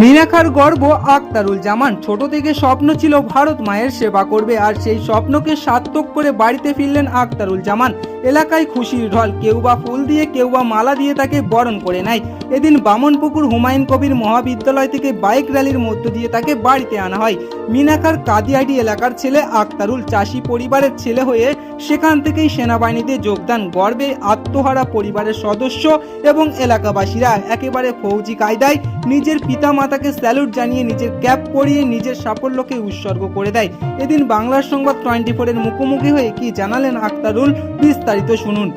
মিনাখার গর্ব আক্তারুল জামান ছোট থেকে স্বপ্ন ছিল ভারত মায়ের সেবা করবে, আর সেই স্বপ্নকে সার্থক করে বাড়িতে ফিরলেন আক্তারুল জামান এলাকায় খুশির ঢল, কেউ বা ফুল দিয়ে, কেউ বা মালা দিয়ে তাকে বরণ করে নেয়। এদিন বামনপুকুর হুমায়ুন কবির মহাবিদ্যালয় থেকে বাইক র্যালির মধ্য দিয়ে তাকে বাড়িতে আনা হয়। মিনাখার কাদিয়াটি এলাকার ছেলে আক্তারুল চাষি পরিবারের ছেলে হয়ে সেখান থেকেই সেনাবাহিনীতে যোগদান গর্বে আত্মহারা পরিবারের সদস্য এবং এলাকাবাসীরা একেবারে ফৌজি কায়দায় নিজের পিতা মাতাকে স্যালুট জানিয়ে নিজের ক্যাপ পরিয়ে নিজের সাফল্যকে উৎসর্গ করে দেয়। এদিন বাংলার সংবাদ টোয়েন্টি ফোরের মুখোমুখি হয়ে কি জানালেন আক্তারুল, বিস্তারিত শুনুন।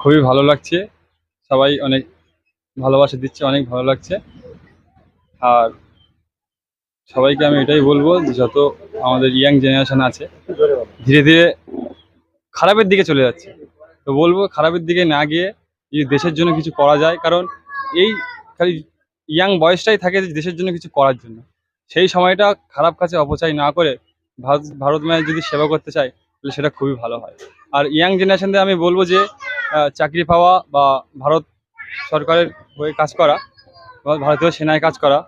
খুবই ভালো লাগছে। সবাই অনেক ভালোবাসা দিচ্ছে, অনেক ভালো লাগছে। আর সবাইকে আমি এটাই বলব যে যত আমাদের ইয়াং জেনারেশন আছে, ধীরে ধীরে খারাপের দিকে চলে যাচ্ছে। তো বলব খারাপের দিকে না গিয়ে যদি দেশের জন্য কিছু করা যায়, কারণ এই খালি ইয়াং বয়সটাই থাকে যে দেশের জন্য কিছু করার জন্য। সেই সময়টা খারাপ কাছে অপচয় না করে ভারত ভারত মায়ের যদি সেবা করতে চায়, তাহলে সেটা খুবই ভালো হয়। আর ইয়াং জেনারেশনদের আমি বলব যে চাকরি পাওয়া বা ভারত সরকারের হয়ে কাজ করা বা ভারতীয় সেনায় কাজ করা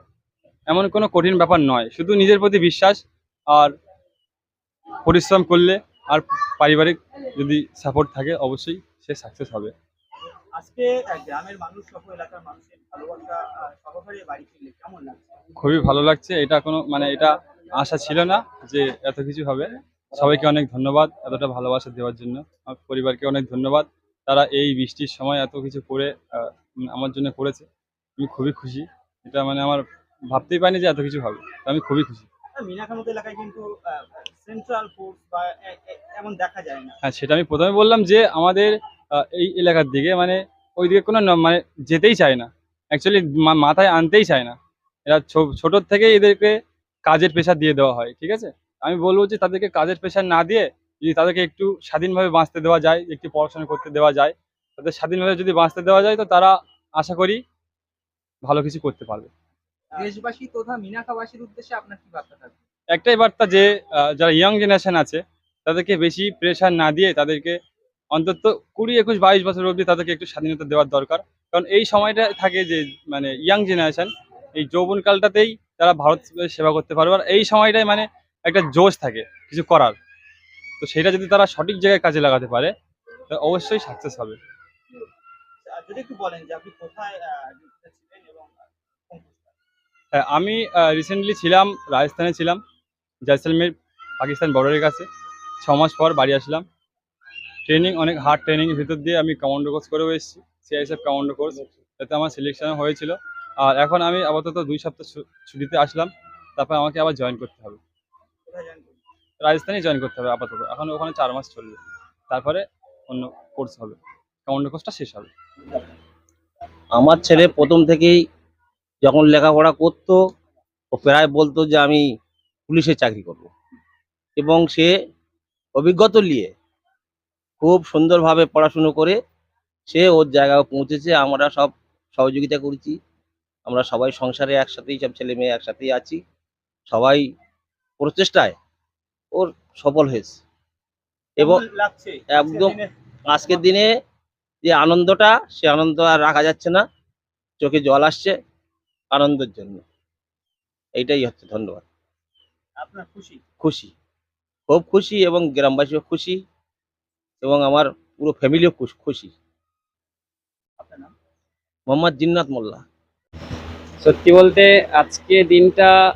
এমন কোনো কঠিন ব্যাপার নয়। শুধু নিজের প্রতি বিশ্বাস আর পরিশ্রম করলে আর পারিবারিক যদি সাপোর্ট থাকে অবশ্যই সে সাকসেস হবে। আজকে গ্রামের মানুষ সহ এলাকার মানুষের ভালোবাসা সহকারে বাড়ি ফিরলে কেমন লাগছে? খুবই ভালো লাগছে। এটা কোনো মানে এটা আশা ছিল না যে এত কিছু হবে। সবাইকে অনেক ধন্যবাদ এতটা ভালোবাসা দেওয়ার জন্য। আমার পরিবারকে অনেক ধন্যবাদ। তারা এই বৃষ্টির সময় এত কিছু করে আমার জন্য করেছে। আমি খুবই খুশি। এটা মানে আমার ভাবতেই পারিনি যে এত কিছু হবে। তো আমি খুবই খুশি। না। হ্যাঁ সেটা আমি প্রথমে বললাম যে আমাদের এই এলাকার দিকে মানে ওই দিকে কোনো মানে যেতেই চায় না। অ্যাকচুয়ালি মাথায় আনতেই চায় না। এরা ছোটোর থেকেই এদেরকে কাজের পেশা দিয়ে দেওয়া হয় ঠিক আছে? আমি বলব যে তাদেরকে কাজের পেশা না দিয়ে যদি তাদেরকে একটু স্বাধীনভাবে বাঁচতে দেওয়া যায় একটু পড়াশোনা করতে দেওয়া যায় তাদের স্বাধীনভাবে যদি বাঁচতে দেওয়া যায় তো তারা আশা করি ভালো কিছু করতে পারবে। দেশবাসী তথা মিনাখাবাসীর উদ্দেশ্যে আপনার কি বার্তা থাকবে? একটাই বার্তা যে যারা ইয়াং জেনারেশন আছে তাদেরকে বেশি প্রেশার না দিয়ে তাদেরকে অন্তত কুড়ি একুশ বাইশ বছর অবধি তাদেরকে একটু স্বাধীনতা দেওয়ার দরকার। কারণ এই সময়টা থাকে যে মানে ইয়াং জেনারেশন এই যৌবনকালটাতেই তারা ভারত সেবা করতে পারবে। আর এই সময়টাই মানে একটা জোশ থাকে কিছু করার। তো সেটা যদি তারা সঠিক জায়গায় কাজে লাগাতে পারে তো অবশ্যই সাকসেস হবে। যদি একটু বলেন যে আপনি কোথায় আমি রিসেন্টলি ছিলাম, রাজস্থানে ছিলাম, জয়সলমের পাকিস্তান বর্ডারের কাছে। ছ মাস পর বাড়ি আসলাম। ট্রেনিং অনেক হার্ড ট্রেনিংয়ের ভিতর দিয়ে আমি কমান্ডো কোর্স করেও এসেছি সিআইএসএফ কমান্ডো কোর্স এতে আমার সিলেকশন হয়েছিল। আর এখন আমি আপাতত দুই সপ্তাহ ছুটিতে আসলাম। তারপর আমাকে আবার জয়েন করতে হবে। রাজস্থানে জয়েন করতে হবে আপাতত। এখন ওখানে চার মাস চলবে। তারপরে অন্য কোর্স হবে। কমান্ডো কোর্সটা শেষ হবে। আমার ছেলে প্রথম থেকেই যখন লেখাপড়া করতো ও প্রায় বলতো যে আমি পুলিশে চাকরি করব। এবং সে অভিজ্ঞতা নিয়ে খুব সুন্দরভাবে পড়াশুনো করে সে ওর জায়গায় পৌঁছেছে। আমরা সব সহযোগিতা করেছি। আমরা সবাই সংসারে একসাথেই সব ছেলে মেয়ে একসাথেই আছি। সবাই প্রচেষ্টায় ওর সফল হয়েছে। এবং একদম- আজকের দিনে যে আনন্দটা সে আনন্দ আর রাখা যাচ্ছে না। চোখে জল আসছে। আনন্দের জন্য। এইটাই হচ্ছে ধন্যবাদ। আপনার খুশি? খুশি। খুব খুশি এবং গ্রামবাসীও খুশি এবং আমার পুরো ফ্যামিলিও খুশ- খুশি। মোহাম্মদ জিন্নাত মোল্লা। সত্যি বলতে আজকে দিনটা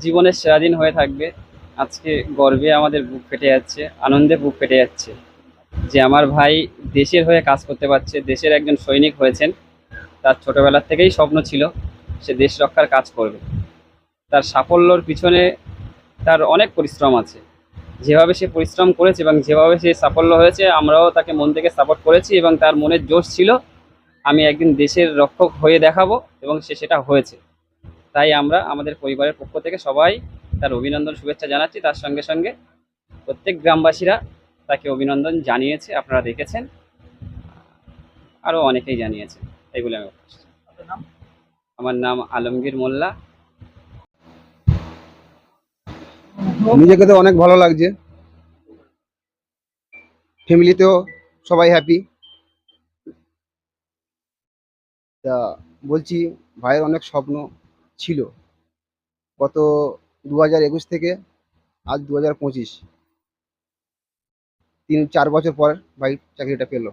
জীবনের সেরা দিন হয়ে থাকবে। আজকে গর্বে আমাদের বুক ফেটে যাচ্ছে আনন্দে বুক ফেটে যাচ্ছে। যে আমার ভাই দেশের হয়ে কাজ করতে পারছে দেশের একজন সৈনিক হয়েছেন তার ছোটবেলার থেকেই স্বপ্ন ছিল। সে দেশ রক্ষার কাজ করবে। তার সাফল্যর পিছনে তার অনেক পরিশ্রম আছে। যেভাবে সে পরিশ্রম করেছে এবং যেভাবে সে সাফল্য হয়েছে, আমরাও তাকে মন থেকে সাপোর্ট করেছি এবং তার মনের জোশ ছিল, আমি একদিন দেশের রক্ষক হয়ে দেখাবো এবং সে সেটা হয়েছে। তাই আমরা আমাদের পরিবারের পক্ষ থেকে সবাই তার অভিনন্দন, শুভেচ্ছা জানাচ্ছি। তার সঙ্গে সঙ্গে প্রত্যেক গ্রামবাসীরা তাকে অভিনন্দন জানিয়েছে। আপনারা দেখেছেন, আরও অনেকেই জানিয়েছে এগুলো আমি নাম? আমার নাম আলমগীর মোল্লা। নিজেকে তো অনেক ভালো লাগছে। ফ্যামিলিতেও সবাই হ্যাপি তা বলছি ভাইয়ের অনেক স্বপ্ন ছিল। গত দু একুশ থেকে আজ দু হাজার পঁচিশ। তিন চার বছর পর ভাই চাকরিটা পেল।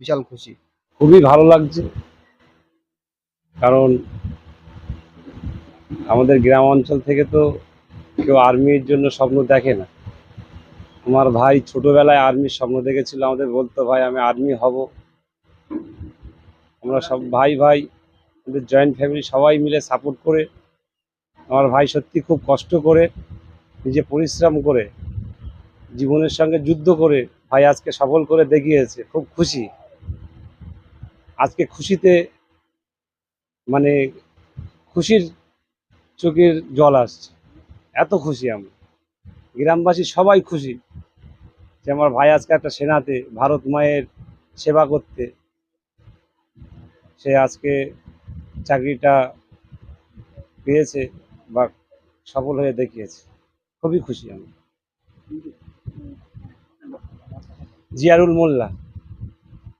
বিশাল খুশি। খুবই ভালো লাগছে। কারণ আমাদের গ্রাম অঞ্চল থেকে তো কেউ আর্মির জন্য স্বপ্ন দেখে না। আমার ভাই ছোটবেলায় আর্মির স্বপ্ন দেখেছিল, আমাদের বলতো, ভাই, আমি আর্মি হব। আমরা সব ভাই ভাই, আমাদের জয়েন্ট ফ্যামিলি সবাই মিলে সাপোর্ট করে, আমার ভাই সত্যি খুব কষ্ট করে নিজে পরিশ্রম করে, জীবনের সঙ্গে যুদ্ধ করে ভাই আজকে সফল করে দেখিয়েছে। খুব খুশি। আজকে খুশিতে মানে খুশির চোখের জল আসছে। এত খুশি আমি গ্রামবাসী সবাই খুশি যে আমার ভাই আজকে একটা সেনাতে ভারত মায়ের সেবা করতে। সে আজকে চাকরিটা পেয়েছে বা সফল হয়ে দেখিয়েছে। খুবই খুশি আমি জিয়ারুল মোল্লা।